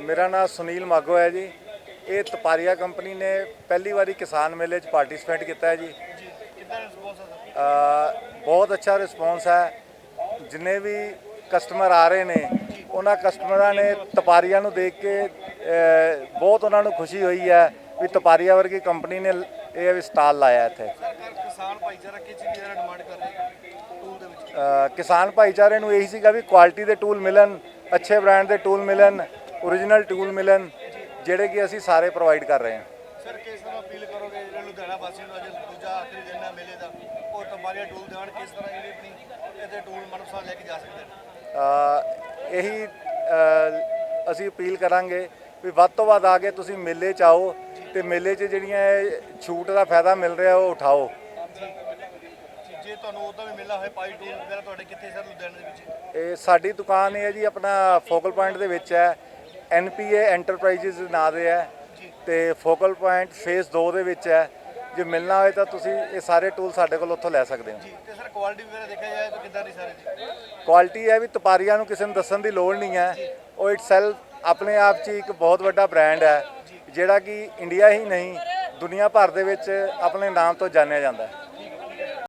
ਮੇਰਾ ਨਾਮ ਸੁਨੀਲ ਮਾਗੋ ਹੈ ਜੀ। ਇਹ ਤਪਾਰੀਆ ਕੰਪਨੀ ਨੇ ਪਹਿਲੀ ਵਾਰੀ ਕਿਸਾਨ ਮੇਲੇ 'ਚ ਪਾਰਟਿਸਿਪੇਟ ਕੀਤਾ ਹੈ ਜੀ। ਅ, ਬਹੁਤ ਅੱਛਾ ਰਿਸਪੌਂਸ ਹੈ। ਜਿੰਨੇ ਵੀ ਕਸਟਮਰ ਆ ਰਹੇ ਨੇ ਉਹਨਾਂ ਕਸਟਮਰਾਂ ਨੇ ਤਪਾਰੀਆ ਨੂੰ ਦੇਖ ਕੇ ਅ, ਬਹੁਤ ਉਹਨਾਂ ਨੂੰ ਖੁਸ਼ੀ ਹੋਈ ਹੈ ਵੀ ਤਪਾਰੀਆ ਵਰਗੀ ਕੰਪਨੀ ਨੇ ਇਹ ਵੀ ਸਟਾਲ ਲਾਇਆ ਇੱਥੇ। ਸਰਕਾਰ ਕਿਸਾਨ ਭਾਈਚਾਰਾ ਕਿਸ ਚੀਜ਼ ਦੀ ਡਿਮਾਂਡ ਕਰ ਰਹੀ ਹੈ ਟੂਲ ਦੇ ਵਿੱਚ ਅ, ਕਿਸਾਨ ਭਾਈਚਾਰੇ ਨੂੰ ਇਹੀ ਸੀਗਾ ਵੀ ਕੁਆਲਿਟੀ ਦੇ ਟੂਲ ਮਿਲਣ ਅੱਛੇ ਬ੍ਰਾਂਡ ਦੇ ਟੂਲ ਮਿਲਣ ਓਰੀਜਨਲ ਟੂਲ ਮਿਲਣ ਜਿਹੜੇ ਕਿ ਅਸੀਂ ਸਾਰੇ ਪ੍ਰੋਵਾਈਡ ਕਰ ਰਹੇ ਹਾਂ। ਸਰ ਕਿਸ ਤਰ੍ਹਾਂ ਅਪੀਲ ਕਰੋਗੇ ਜਿਹੜੇ ਲੁਧਿਆਣਾ ਵਾਸੀਆਂ ਨੂੰ ਅੱਜ ਦੂਜਾ ਆਖਰੀ ਦਿਨ ਹੈ ਮੇਲੇ ਦਾ ਉਹ ਤੰਬਾਰੀਆ ਟੂਲ ਦੇਣ ਕਿਸ ਤਰ੍ਹਾਂ ਜਿਹੜੀ ਆਪਣੀ ਇਹਦੇ ਟੂਲ ਮਨਪਸੰਦ ਲੈ ਕੇ ਜਾ ਸਕਦੇ ਨੇ? ਇਹੀ ਅਸੀਂ ਅਪੀਲ ਕਰਾਂਗੇ ਵੀ ਵੱਧ ਤੋਂ ਵੱਧ ਆ ਕੇ ਤੁਸੀਂ ਮੇਲੇ 'ਚ ਆਓ ਤੇ ਮੇਲੇ 'ਚ ਜਿਹੜੀਆਂ ਛੂਟ ਦਾ ਫਾਇਦਾ ਮਿਲ ਰਿਹਾ ਉਹ ਉਠਾਓ। ਜੀ, ਤੁਹਾਨੂੰ ਉਦੋਂ ਵੀ ਮਿਲਣਾ ਹੋਏ ਪਾਈ ਟੂਲ ਵਗੈਰਾ ਤੁਹਾਡੇ ਕਿੱਥੇ ਸਰ ਲੁਧਿਆਣੇ ਦੇ ਵਿੱਚ? ਇਹ ਸਾਡੀ ਦੁਕਾਨ ਹੈ ਜੀ ਆਪਣਾ ਫੋਕਲ ਪੁਆਇੰਟ ਦੇ ਵਿੱਚ ਹੈ। ਐਨਪੀਏ ਐਂਟਰਪ੍ਰਾਈਜ਼ਸ ਨਾਂ ਦੇ ਹੈ ਤੇ ਫੋਕਲ ਪੁਆਇੰਟ ਫੇਸ 2 ਦੇ ਵਿੱਚ ਹੈ। ਜੇ ਮਿਲਣਾ ਹੋਏ ਤਾਂ ਤੁਸੀਂ ਇਹ ਸਾਰੇ ਟੂਲ ਸਾਡੇ ਕੋਲ ਉੱਥੋਂ ਲੈ ਸਕਦੇ ਹੋ। ਜੀ ਤੇ ਸਰ ਕੁਆਲਿਟੀ ਵਗੈਰਾ ਦੇਖਿਆ ਜਾਏ ਤਾਂ ਕਿੱਦਾਂ ਦੀ ਸਾਰੇ ਜੀ? ਕੁਆਲਿਟੀ ਹੈ ਵੀ ਤਪਾਰੀਆਂ ਨੂੰ ਕਿਸੇ ਨੂੰ ਦੱਸਣ ਦੀ ਲੋੜ ਨਹੀਂ ਹੈ। ਉਹ ਇਟਸੈਲਫ ਆਪਣੇ ਆਪ 'ਚ ਇੱਕ ਬਹੁਤ ਵੱਡਾ ਬ੍ਰਾਂਡ ਹੈ। ਜਿਹੜਾ ਕਿ ਇੰਡੀਆ ਹੀ ਨਹੀਂ ਦੁਨੀਆ ਭਰ ਦੇ ਵਿੱਚ ਆਪਣੇ ਨਾਮ ਤੋਂ ਜਾਣਿਆ ਜਾਂਦਾ ਹੈ।